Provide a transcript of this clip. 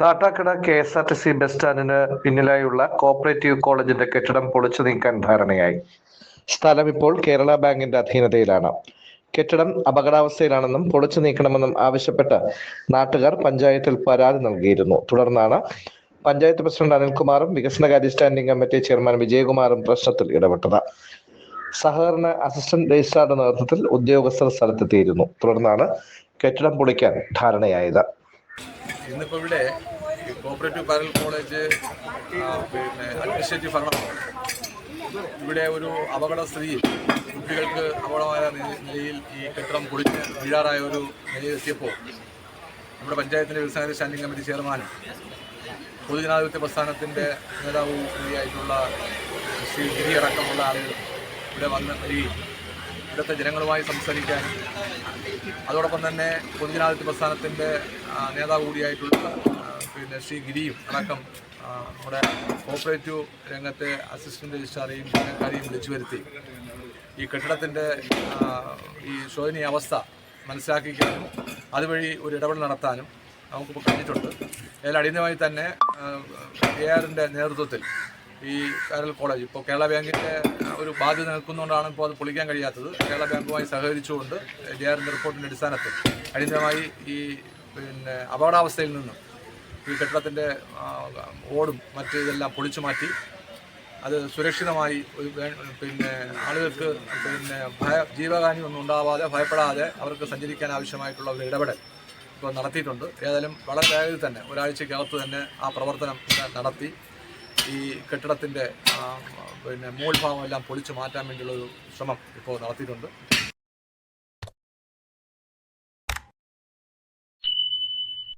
Kattakkada K S R T C bus സ്റ്റാൻഡിന് പിന്നിലായുള്ള cooperative കോളേജിന്റെ കെട്ടിടം പൊളിച്ചു നീക്കാൻ ധാരണയായി. സ്ഥലം ഇപ്പോൾ കേരള ബാങ്കിന്റെ അധീനതയിലാണ്. കെട്ടിടം അപകടാവസ്ഥയിലാണെന്നും പൊളിച്ചു നീക്കണമെന്നും ആവശ്യപ്പെട്ട് നാട്ടുകാർ പഞ്ചായത്തിൽ പരാതി നൽകിയിരുന്നു. തുടർന്നാണ് പഞ്ചായത്ത് പ്രസിഡന്റ് അനിൽകുമാറും വികസനകാര്യ സ്റ്റാൻഡിംഗ് കമ്മിറ്റി ചെയർമാൻ വിജയകുമാറും പ്രശ്നത്തിൽ ഇടപെട്ടത്. സഹകരണ അസിസ്റ്റന്റ് രജിസ്ട്രാറുടെ നേതൃത്വത്തിൽ ഉദ്യോഗസ്ഥർ സ്ഥലത്തെത്തിയിരുന്നു. തുടർന്നാണ് കെട്ടിടം പൊളിക്കാൻ ധാരണയായത്. ഇന്നിപ്പോൾ ഇവിടെ ഈ കോപ്പറേറ്റീവ് പാരൽ കോളേജ് പിന്നെ അഡ്മിനിസ്ട്രേറ്റീവ് ഭരണമാണ് ഇവിടെ ഒരു അപകട സ്ഥിതി. കുട്ടികൾക്ക് അപകടമായ നിലയിൽ ഈ കെട്ടിടം പൊളിച്ച് വീഴാറായ ഒരു നിലയിലെത്തിയപ്പോൾ നമ്മുടെ പഞ്ചായത്തിന്റെ വ്യവസായ സ്റ്റാൻഡിംഗ് കമ്മിറ്റി ചെയർമാനും പൊതുജനാധിപത്യ പ്രസ്ഥാനത്തിന്റെ നേതാവ് കൂടിയായിട്ടുള്ള ശ്രീ ഗിരി അടക്കമുള്ള ആളുകൾ ഇവിടെ വന്ന് വരികയും ഇവിടുത്തെ ജനങ്ങളുമായി സംസാരിക്കാൻ. അതോടൊപ്പം തന്നെ പൊതുജനാധിപത്യ പ്രസ്ഥാനത്തിന്റെ നേതാവ് കൂടിയായിട്ടുള്ള പിന്നെ ശ്രീ ഗിരിയും അടക്കം നമ്മുടെ കോപ്പറേറ്റീവ് രംഗത്തെ അസിസ്റ്റന്റ് രജിസ്ട്രാറേയും ജീവനക്കാരെയും വിളിച്ചു വരുത്തി. ഈ കെട്ടിടത്തിന്റെ ഈ ശോചനീയ അവസ്ഥ മനസ്സിലാക്കിക്കാനും അതുവഴി ഒരു ഇടപെടൽ നടത്താനും നമുക്കിപ്പോൾ കഴിഞ്ഞിട്ടുണ്ട്. അതിൽ അടിയന്തരമായി തന്നെ എ ആറിന്റെ നേതൃത്വത്തിൽ ഈ കരൽ കോളേജ്. ഇപ്പോൾ കേരള ബാങ്കിന്റെ ഒരു ബാധ്യത നിൽക്കുന്നതുകൊണ്ടാണ് ഇപ്പോൾ അത് പൊളിക്കാൻ കഴിയാത്തത്. കേരള ബാങ്കുമായി സഹകരിച്ചുകൊണ്ട് ജെ ആറിന്റെ റിപ്പോർട്ടിന്റെ അടിസ്ഥാനത്തിൽ അടിയന്തരമായി ഈ പിന്നെ അപകടാവസ്ഥയിൽ നിന്നും ഈ കെട്ടിടത്തിന്റെ ഓടും മറ്റ് ഇതെല്ലാം പൊളിച്ചു മാറ്റി അത് സുരക്ഷിതമായി ഒരു പിന്നെ ആളുകൾക്ക് പിന്നെ ഭയ ജീവഹാനി ഒന്നും ഉണ്ടാവാതെ ഭയപ്പെടാതെ അവർക്ക് സഞ്ചരിക്കാൻ ആവശ്യമായിട്ടുള്ള ഒരു ഇടപെടൽ ഇപ്പോൾ നടത്തിയിട്ടുണ്ട്. ഏതായാലും വളരെ വേഗത്തിൽ തന്നെ ഒരാഴ്ചക്കകത്ത് തന്നെ ആ പ്രവർത്തനം നടത്തി ഈ കെട്ടിടത്തിന്റെ പിന്നെ മൂൽ എല്ലാം പൊളിച്ചു മാറ്റാൻ വേണ്ടിയുള്ളൊരു ശ്രമം ഇപ്പോൾ നടത്തിയിട്ടുണ്ട്.